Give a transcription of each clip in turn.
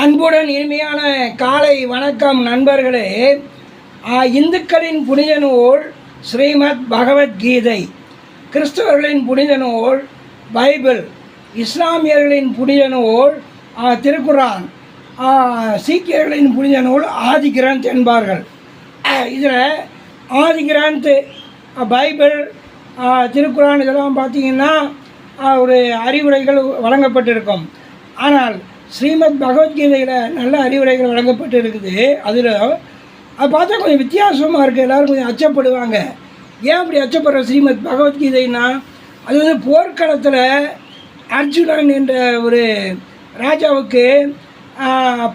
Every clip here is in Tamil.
அன்புடன் இனிமையான காலை வணக்கம் நண்பர்களே. இந்துக்களின் புனித நூல் ஸ்ரீமத் பகவத்கீதை கிறிஸ்தவர்களின் புனித நூல் பைபிள் இஸ்லாமியர்களின் புனித நூல் திருக்குரான் சீக்கியர்களின் புனித நூல் ஆதி கிரந்த் என்பார்கள் இதில் ஆதி கிரந்த் பைபிள் திருக்குறான் திருக்குரான் இதெல்லாம் பார்த்தீங்கன்னா ஒரு அறிவுரைகள் வழங்கப்பட்டிருக்கும். ஆனால் ஸ்ரீமத் பகவத்கீதையில் நல்ல அறிவுரைகள் வழங்கப்பட்டு இருக்குது அதில் அது பார்த்தா கொஞ்சம் வித்தியாசமாக இருக்குது எல்லோரும் கொஞ்சம் அச்சப்படுவாங்க. ஏன் அப்படி அச்சப்படுற ஸ்ரீமத் பகவத்கீதைன்னா அது வந்து போர்க்களத்தில் அர்ஜுனன் என்ற ஒரு ராஜாவுக்கு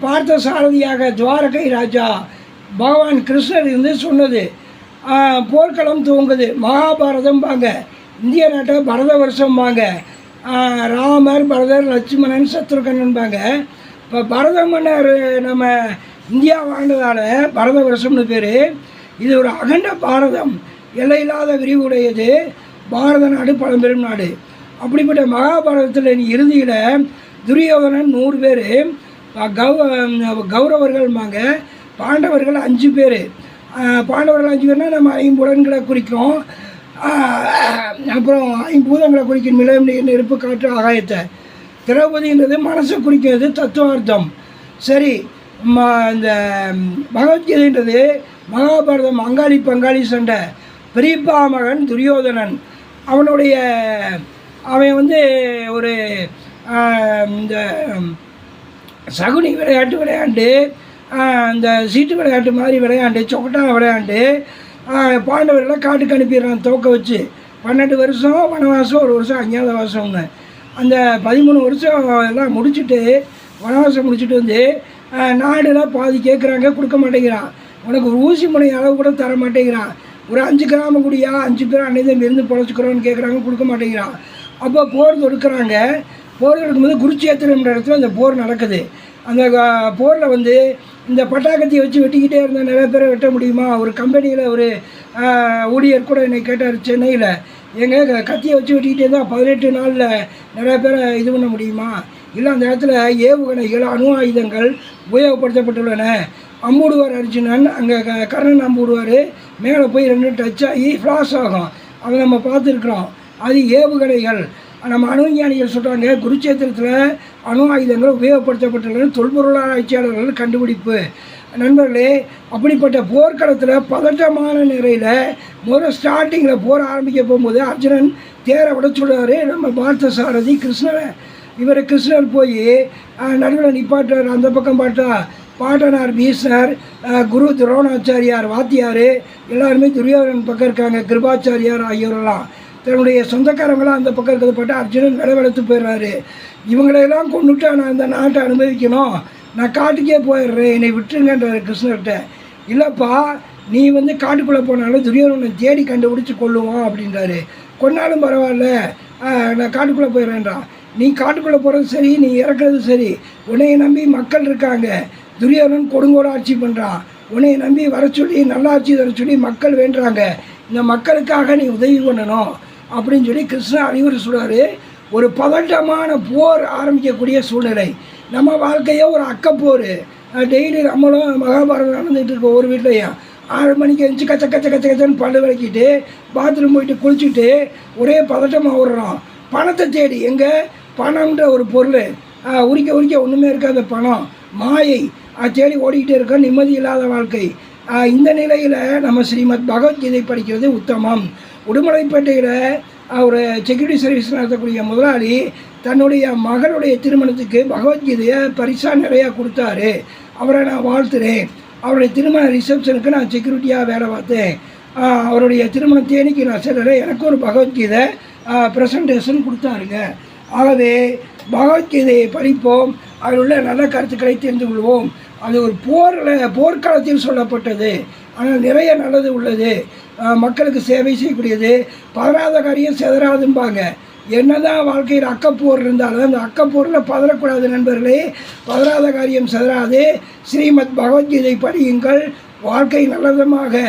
பார்த்த சாரதியாக துவாரகை ராஜா பகவான் கிருஷ்ணர் இருந்து சொன்னது. போர்க்களம் துவங்குது. மகாபாரதம்பாங்க. இந்திய நாட்டை பரத வருஷம்பாங்க. ராமர் பரதர் லட்சுமணன் சத்ருகன்பாங்க இப்போ பரத மன்னர் நம்ம இந்தியா வாழ்ந்ததால் பரத வருஷம்னு பேர். இது ஒரு அகண்ட பாரதம். எல்லையில்லாத விரிவுடையது. பாரத நாடு பழம்பெரும் நாடு. அப்படிப்பட்ட மகாபாரதத்தில் இறுதியில் துரியோதனன் நூறு பேர் கௌ கௌரவர்கள்பாங்க பாண்டவர்கள் அஞ்சு பேர். பாண்டவர்கள் அஞ்சு பேர்னால் நம்ம ஐம்புலன்களை குறிக்கும். அப்புறம் ஐம்பூதங்களை குறிக்கும் நிலம் நீர், நெருப்பு காற்று ஆகாயத்தை. திரௌபதின்றது மனசை குறிக்கிறது தத்துவார்த்தம். சரி ம இந்த பகவத்கீதைன்றது மகாபாரதம் அங்காளி பங்காளி சண்டை. பெரியப்பா மகன் துரியோதனன். அவனுடைய அவன் வந்து ஒரு இந்த சகுனி விளையாட்டு விளையாண்டு இந்த சீட்டு விளையாட்டு மாதிரி விளையாண்டு சொக்கட்டான விளையாண்டு பாண்டவர்களை காட்டுக்கு அனுப்பிடுறான் தோக்க வச்சு. பன்னெண்டு வருஷம் வனவாசம் ஒரு வருஷம் அஞ்ஞாத வாசம்னு. அந்த பதிமூணு வருஷம் எல்லாம் முடிச்சுட்டு வனவாசம் முடிச்சுட்டு வந்து நாடெல்லாம் நாடுலாம் பாதி கேட்குறாங்க கொடுக்க மாட்டேங்கிறான். உனக்கு ஒரு ஊசி முனை அளவு கூட தர மாட்டேங்கிறான். ஒரு அஞ்சு கிராமம் குடியா அஞ்சு பேர் அன்னைதான் இருந்து பொழைச்சிக்கிறோன்னு கேட்குறாங்க கொடுக்க மாட்டேங்கிறான். அப்போ போர் தொடுக்கிறாங்க. போர் தொடுக்கும்போது குருச்சேத்திரம்ன்ற இடத்துல அந்த போர் நடக்குது. அந்த போரில் வந்து இந்த பட்டாக்கத்தியை வச்சு வெட்டிக்கிட்டே இருந்தால் நிறைய பேரை வெட்ட முடியுமா? ஒரு கம்பெனியில் ஒரு ஊழியர் கூட என்னை கேட்டார் சென்னையில். எங்க க- கத்தியை வச்சு வெட்டிக்கிட்டே இருந்தால் பதினெட்டு நாளில் நிறைய பேரை இது பண்ண முடியுமா? இல்லை அந்த இடத்துல ஏவுகணைகள் அணு ஆயுதங்கள் உபயோகப்படுத்தப்பட்டுள்ளன. அம்புடுவார் அர்ஜுனன் அங்கே க கர்ணன் அம்புடுவார். மேலே போய் ரெண்டு டச் ஆகி ஃப்ளாஷ் ஆகும். அதை நம்ம பார்த்துருக்குறோம். அது ஏவுகணைகள். நம்ம அணுவிஞ்ஞானிகள் சொல்கிறாங்க குருச்சேத்திரத்தில் அணு ஆயுதங்கள் உபயோகப்படுத்தப்பட்டுள்ளன தொல்பொருள் ஆராய்ச்சியாளர்கள் கண்டுபிடிப்பு. நண்பர்களே அப்படிப்பட்ட போர்க்களத்தில் பதட்டமான நிலையில் முதல்ல ஸ்டார்டிங்கில் போர் ஆரம்பிக்க போகும்போது அர்ஜுனன் தேரை விட சொல்கிறாரு நம்ம பார்த்த சாரதி கிருஷ்ணரை இவர் கிருஷ்ணர் போய் நடுவில் நிப்பாட்டார் அந்த பக்கம் பாட்டா பாட்டனார் பீஷ்ணர் குரு துரோணாச்சாரியார் வாத்தியார் எல்லாருமே துரியோதனன் பக்கம் இருக்காங்க கிருபாச்சாரியார் ஆகியோரெல்லாம். தன்னுடைய சொந்தக்காரங்களாம் அந்த பக்கம் இருக்கிறது பட்டு அர்ஜுனன் விளவெடுத்து போயிடுறாரு. இவங்களையெல்லாம் கொண்டுட்டு நான் அந்த நாட்டை அனுபவிக்கணும் நான் காட்டுக்கே போயிடுறேன். என்னை விட்டுருங்கன்றாரு கிருஷ்ணர்கிட்ட. இல்லைப்பா நீ வந்து காட்டுக்குள்ளே போனாலும் துரியோதனை தேடி கண்டுபிடிச்சி கொள்ளுவோம் அப்படின்றாரு. கொன்னாலும் பரவாயில்ல. நான் காட்டுக்குள்ளே போயிடுறேன்றான் நீ காட்டுக்குள்ளே போகிறது சரி நீ இறக்குறது சரி. உன்னையை நம்பி மக்கள் இருக்காங்க. துரியோதனன் கொடுங்கோட ஆட்சி பண்ணுறான் உன்னைய நம்பி வர சொல்லி நல்லாட்சி தர சொல்லி மக்கள் வேண்டுறாங்க. இந்த மக்களுக்காக நீ உதவி பண்ணணும். அப்படின்னு சொல்லி கிருஷ்ணா அறிவுரை சொல்கிறாரு ஒரு பதட்டமான போர் ஆரம்பிக்கக்கூடிய சூழ்நிலை. நம்ம வாழ்க்கையே ஒரு அக்கப்போர். டெய்லி நம்மளும் மகாபாரதம் நடந்துகிட்டு இருக்கோம் ஒரு வீட்லையும் ஆறு மணிக்கு எழுந்து கச்ச கச்ச கச்ச கச்சன்னு பல்லு விளக்கிட்டு பாத்ரூம் போயிட்டு குளிச்சுட்டு ஒரே பதட்டமாக விடுறோம் பணத்தை தேடி. எங்கே? பணம்ன்ற ஒரு பொருள். உரிக்க உரிக்க ஒன்றுமே இருக்காத. பணம் மாயை. அதை தேடி ஓடிக்கிட்டே இருக்க நிம்மதி இல்லாத வாழ்க்கை. இந்த நிலையில் நம்ம ஸ்ரீமத் பகவத்கீதை படிக்கிறது உத்தமம். உடுமலைப்பேட்டையில் ஒரு செக்யூரிட்டி சர்வீஸ் நடத்தக்கூடிய முதலாளி தன்னுடைய மகளுடைய திருமணத்துக்கு பகவத்கீதையை பரிசாக நிறையா கொடுத்தாரு. அவரை நான் வாழ்த்துறேன். அவருடைய திருமண ரிசப்ஷனுக்கு நான் செக்யூரிட்டியாக வேலை பார்த்தேன். அவருடைய திருமண தேனிக்கு நான் செல்லுறேன் எனக்கு ஒரு பகவத்கீதை ப்ரெசன்டேஷன் கொடுத்தாருங்க. ஆகவே பகவத்கீதையை படிப்போம். அதில் உள்ள நல்ல கருத்துக்களை தெரிந்து கொள்வோம். அது ஒரு போரில் போர்க்காலத்தில் சொல்லப்பட்டது. ஆனால் நிறைய நல்லது உள்ளது. மக்களுக்கு சேவை செய்யக்கூடியது. பதறாத காரியம் செதறாதும்பாங்க. என்னதான் வாழ்க்கையில் அக்கப்போர் இருந்தாலும் அந்த அக்கப்போரில் பதறக்கூடாது நண்பர்களே. பதறாத காரியம் செதறாது. ஸ்ரீமத் பகவத்கீதை படியுங்கள். வாழ்க்கை நல்லதமாக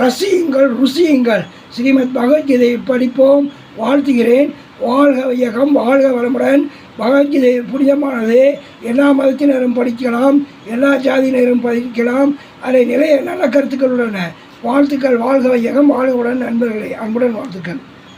ரசியுங்கள் ருசியுங்கள். ஸ்ரீமத் பகவத்கீதை படிப்போம். வாழ்த்துகிறேன். வாழ்க வையகம் வாழ்க வளமுடன். பகவத்கீதை புனிதமானது. எல்லா மதத்தினரும் படிக்கலாம் எல்லா ஜாதியினரும் படிக்கலாம். அதில் நிறைய நல்ல கருத்துக்கள் உள்ளன. வாழ்த்துக்கள் வாழ்க வையகம் வாழ்வுடன் நண்பர்களே. அன்புடன் வாழ்த்துக்கள்.